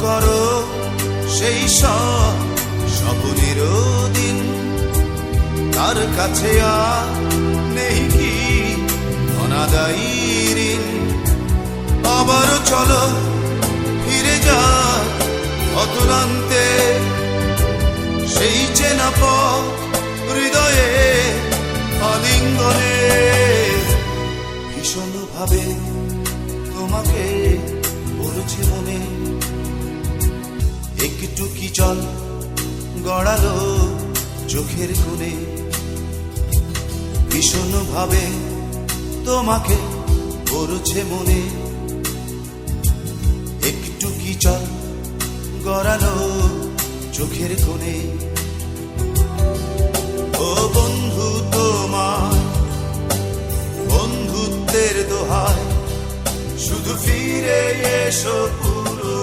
করো সেই সব স্বপ্নের দিন। তার কাছে আর নেই কি অনাদায়ী ঋণ। আবারও চলো ফিরে যা অতুলান্তে। সেই চেনা পথ হৃদয়ে আলিঙ্গনে। ভীষণ ভাবে তোমাকে বলেছে একটু চল গড়ালো চোখের কোণে। ভীষণ ভাবে তোমাকে পড়ছে মনে। একটু কি চল গড়ালো চোখের কোণে। ও বন্ধু তোমার বন্ধুত্বের দোহায়, শুধু ফিরে এসো পুরো